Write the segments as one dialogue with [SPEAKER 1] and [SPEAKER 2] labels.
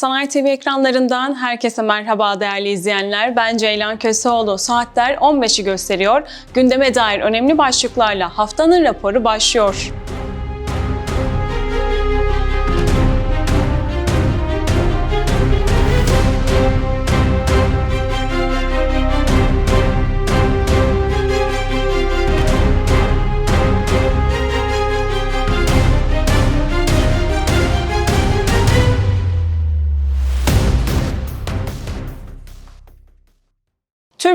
[SPEAKER 1] Sanayi TV ekranlarından herkese merhaba değerli izleyenler. Ben Ceylan Köseoğlu. Saatler 15'i gösteriyor. Gündeme dair önemli başlıklarla haftanın raporu başlıyor.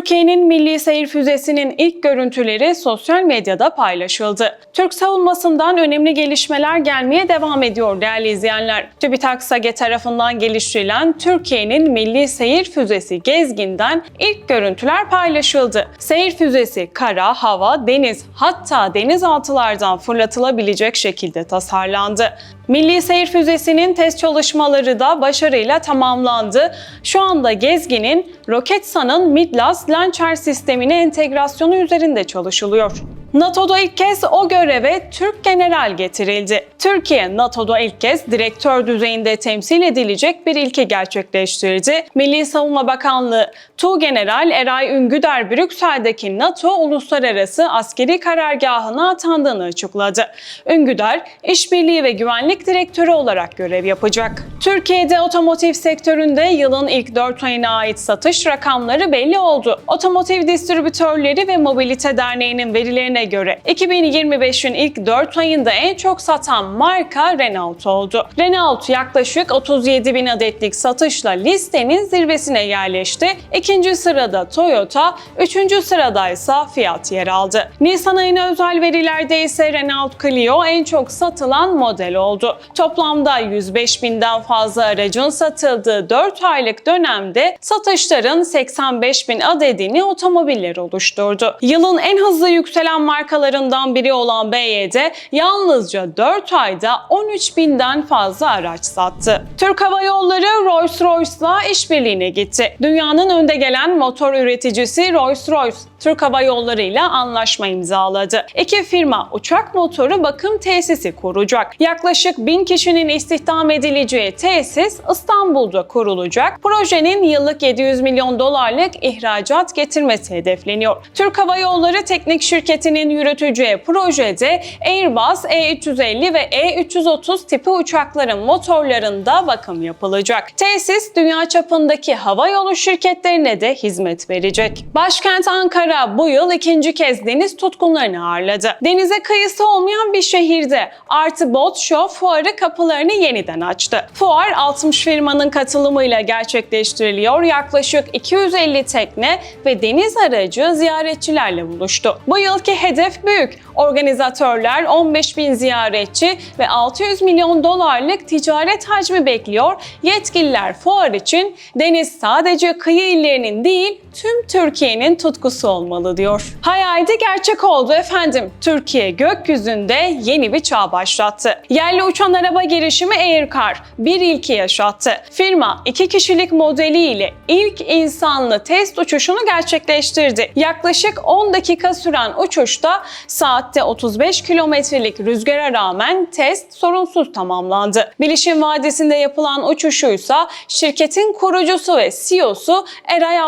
[SPEAKER 1] Türkiye'nin milli seyir füzesinin ilk görüntüleri sosyal medyada paylaşıldı. Türk savunmasından önemli gelişmeler gelmeye devam ediyor değerli izleyenler. TÜBİTAK SAGE tarafından geliştirilen Türkiye'nin milli seyir füzesi Gezgin'den ilk görüntüler paylaşıldı. Seyir füzesi kara, hava, deniz hatta denizaltılardan fırlatılabilecek şekilde tasarlandı. Milli Seyir Füzesi'nin test çalışmaları da başarıyla tamamlandı. Şu anda Gezgin'in Roketsan'ın Midlas Launcher sistemine entegrasyonu üzerinde çalışılıyor. NATO'da ilk kez o göreve Türk general getirildi. Türkiye, NATO'da ilk kez direktör düzeyinde temsil edilecek bir ilke gerçekleştirdi. Milli Savunma Bakanlığı, Tu General Eray Üngüder Brüksel'deki NATO Uluslararası Askeri Karargahı'na atandığını açıkladı. Üngüder, işbirliği ve güvenlik direktörü olarak görev yapacak. Türkiye'de otomotiv sektöründe yılın ilk 4 ayına ait satış rakamları belli oldu. Otomotiv Distribütörleri ve Mobilite Derneği'nin verilerine göre 2025'in ilk 4 ayında en çok satan marka Renault oldu. Renault yaklaşık 37 bin adetlik satışla listenin zirvesine yerleşti. İkinci sırada Toyota, üçüncü sırada ise Fiat yer aldı. Nisan ayına özel verilerde ise Renault Clio en çok satılan model oldu. Toplamda 105 binden fazla aracın satıldığı 4 aylık dönemde satışların 85 bin adedini otomobiller oluşturdu. Yılın en hızlı yükselen markalarından biri olan BYD yalnızca 4 ayda 13 binden fazla araç sattı. Türk Hava Yolları Rolls-Royce'la işbirliğine gitti. Dünyanın önde gelen motor üreticisi Rolls-Royce, Türk Hava Yolları ile anlaşma imzaladı. İki firma uçak motoru bakım tesisi kuracak. Yaklaşık 1000 kişinin istihdam edileceği tesis İstanbul'da kurulacak. Projenin yıllık 700 milyon dolarlık ihracat getirmesi hedefleniyor. Türk Hava Yolları Teknik Şirketi'nin yürüteceği projede Airbus E350 ve E330 tipi uçakların motorlarında bakım yapılacak. Tesis dünya çapındaki hava yolu şirketlerine de hizmet verecek. Başkent Ankara bu yıl ikinci kez deniz tutkunlarını ağırladı. Denize kıyısı olmayan bir şehirde Artı Boat Show fuarı kapılarını yeniden açtı. Fuar 60 firmanın katılımıyla gerçekleştiriliyor. Yaklaşık 250 tekne ve deniz aracı ziyaretçilerle buluştu. Bu yılki hedef büyük. Organizatörler 15 bin ziyaretçi ve 600 milyon dolarlık ticaret hacmi bekliyor. Yetkililer fuar için deniz sadece kıyı illerinin değil tüm Türkiye'nin tutkusu olmalı diyor. Hayaldi gerçek oldu efendim. Türkiye gökyüzünde yeni bir çağ başlattı. Yerli uçan araba girişimi Aircar bir ilki yaşattı. Firma iki kişilik modeliyle ilk insanlı test uçuşunu gerçekleştirdi. Yaklaşık 10 dakika süren uçuşta saatte 35 kilometrelik rüzgara rağmen test sorunsuz tamamlandı. Bilişim Vadisi'nde yapılan uçuşuysa şirketin kurucusu ve CEO'su Eray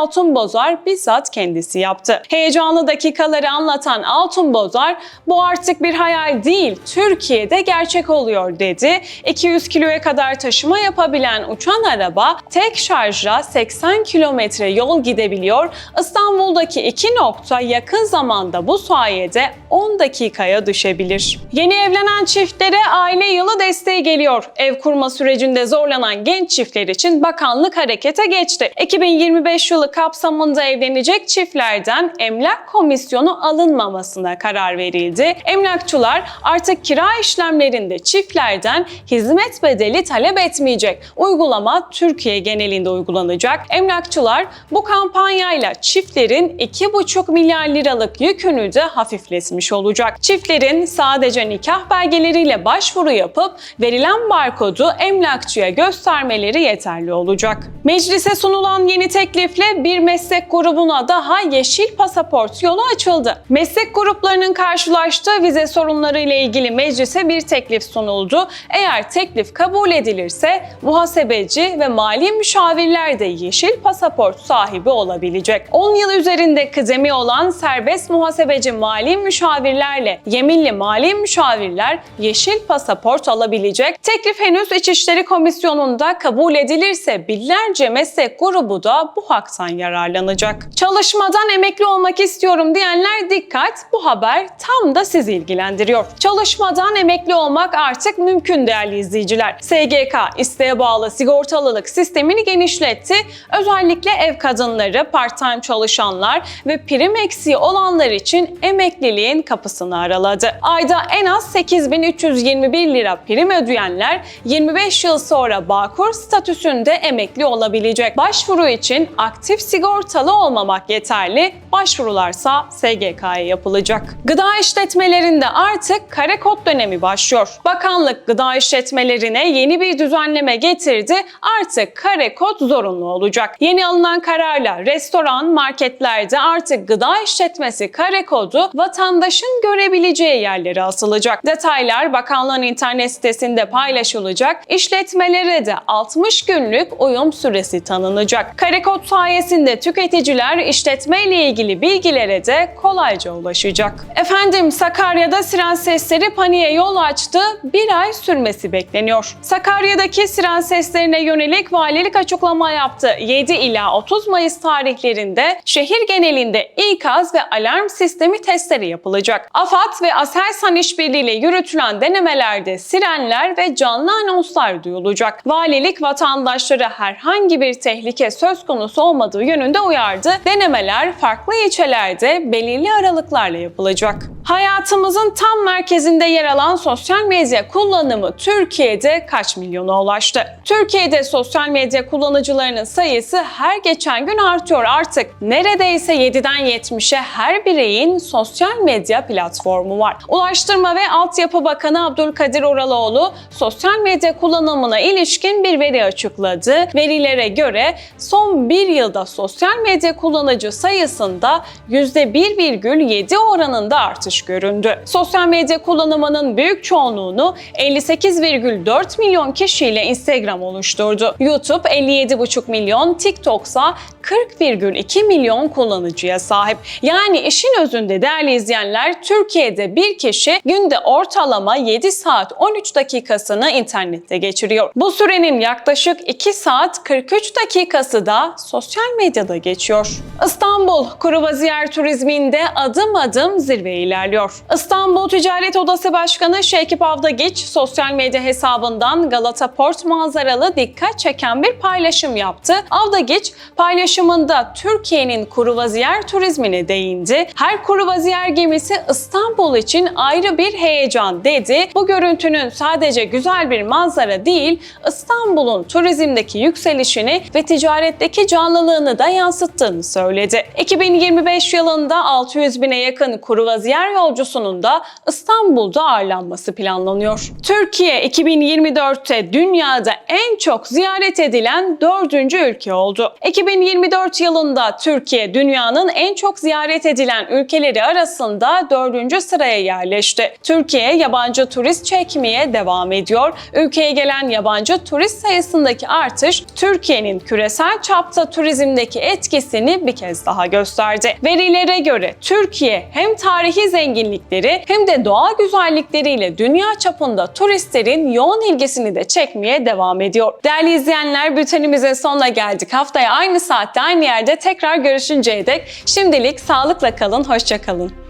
[SPEAKER 1] Altunbozar bizzat kendisi yaptı. Heyecanlı dakikaları anlatan Altunbozar bu artık bir hayal değil Türkiye'de gerçek oluyor dedi. 200 kiloya kadar taşıma yapabilen uçan araba tek şarjla 80 kilometre yol gidebiliyor. İstanbul'daki iki nokta yakın zamanda bu sayede 10 dakikaya düşebilir. Yeni evlenen çiftlere aile yılı desteği geliyor. Ev kurma sürecinde zorlanan genç çiftler için bakanlık harekete geçti. 2025 yılı kapsamında evlenecek çiftlerden emlak komisyonu alınmamasına karar verildi. Emlakçılar artık kira işlemlerinde çiftlerden hizmet bedeli talep etmeyecek. Uygulama Türkiye genelinde uygulanacak. Emlakçılar bu kampanyayla çiftlerin 2,5 milyar liralık yükünü de hafifletmiş olacak. Çiftlerin sadece nikah belgeleriyle başvuru yapıp verilen barkodu emlakçıya göstermeleri yeterli olacak. Meclise sunulan yeni teklifle bir meslek grubuna daha yeşil pasaport yolu açıldı. Meslek gruplarının karşılaştığı vize sorunları ile ilgili meclise bir teklif sunuldu. Eğer teklif kabul edilirse muhasebeci ve mali müşavirler de yeşil pasaport sahibi olabilecek. 10 yıl üzerinde kıdemi olan serbest muhasebeci mali müşavirlerle yeminli mali müşavirler yeşil pasaport alabilecek. Teklif henüz İçişleri Komisyonu'nda kabul edilirse binlerce meslek grubu da bu haktan yararlanacak. Çalışmadan emekli olmak istiyorum diyenler dikkat bu haber tam da sizi ilgilendiriyor. Çalışmadan emekli olmak artık mümkün değerli izleyiciler. SGK isteğe bağlı sigortalılık sistemini genişletti. Özellikle ev kadınları, part-time çalışanlar ve prim eksiği olanlar için emekliliğin kapısını araladı. Ayda en az 8321 lira prim ödeyenler 25 yıl sonra Bağkur statüsünde emekli olabilecek. Başvuru için aktif sigortalı olmamak yeterli, başvurularsa SGK'ya yapılacak. Gıda işletmelerinde artık kare kod dönemi başlıyor. Bakanlık gıda işletmelerine yeni bir düzenleme getirdi. Artık kare kod zorunlu olacak. Yeni alınan kararla restoran, marketlerde artık gıda işletmesi kare kodu vatandaşın görebileceği yerlere asılacak. Detaylar bakanlığın internet sitesinde paylaşılacak. İşletmelere de 60 günlük uyum süresi tanınacak. Kare kod sayesinde tüketiciler işletme ile ilgili bilgilere de kolayca ulaşacak. Efendim Sakarya'da siren sesleri paniğe yol açtı. Bir ay sürmesi bekleniyor. Sakarya'daki siren seslerine yönelik valilik açıklama yaptı. 7 ila 30 Mayıs tarihlerinde şehir genelinde ikaz ve alarm sistemi testleri yapılacak. AFAD ve Aselsan işbirliğiyle yürütülen denemelerde sirenler ve canlı anonslar duyulacak. Valilik vatandaşları herhangi bir tehlike söz konusu olmadığı yönünde uyardı. Denemeler farklı ilçelerde belirli aralıklarla yapılacak. Hayatımızın tam merkezinde yer alan sosyal medya kullanımı Türkiye'de kaç milyona ulaştı? Türkiye'de sosyal medya kullanıcılarının sayısı her geçen gün artıyor artık. Neredeyse 7'den 70'e her bireyin sosyal medya platformu var. Ulaştırma ve Altyapı Bakanı Abdülkadir Oraloğlu sosyal medya kullanımına ilişkin bir veri açıkladı. Verilere göre son bir yılda sosyal medya kullanıcı sayısında %1,7 oranında artış göründü. Sosyal medya kullanımının büyük çoğunluğunu 58,4 milyon kişiyle Instagram oluşturdu. YouTube 57,5 milyon, TikTok ise 40,2 milyon kullanıcıya sahip. Yani işin özünde değerli izleyenler Türkiye'de bir kişi günde ortalama 7 saat 13 dakikasını internette geçiriyor. Bu sürenin yaklaşık 2 saat 43 dakikası da sosyal medyada geçiyor. İstanbul Kruvaziyer turizminde adım adım zirve ilerliyor. İstanbul Ticaret Odası Başkanı Şekip Avdagiç sosyal medya hesabından Galata Port manzaralı dikkat çeken bir paylaşım yaptı. Avdagiç paylaşımında Türkiye'nin kruvaziyer turizmine değindi. Her kruvaziyer gemisi İstanbul için ayrı bir heyecan dedi. Bu görüntünün sadece güzel bir manzara değil, İstanbul'un turizmdeki yükselişini ve ticaretteki canlılığını da yansıttığını söyledi. 2025 yılında 600 bine yakın kruvaziyer yolcusunun da İstanbul'da ağırlanması planlanıyor. Türkiye 2024'te dünyada en çok ziyaret edilen dördüncü ülke oldu. 2024 yılında Türkiye dünyanın en çok ziyaret edilen ülkeleri arasında dördüncü sıraya yerleşti. Türkiye yabancı turist çekmeye devam ediyor. Ülkeye gelen yabancı turist sayısındaki artış Türkiye'nin küresel çapta turizmdeki etkisini bir kez daha gösterdi. Verilere göre Türkiye hem tarihi zenginlikleri hem de doğa güzellikleriyle dünya çapında turistlerin yoğun ilgisini de çekmeye devam ediyor. Değerli izleyenler bültenimizin sonuna geldik. Haftaya aynı saatte aynı yerde tekrar görüşünceye dek şimdilik sağlıkla kalın, hoşça kalın.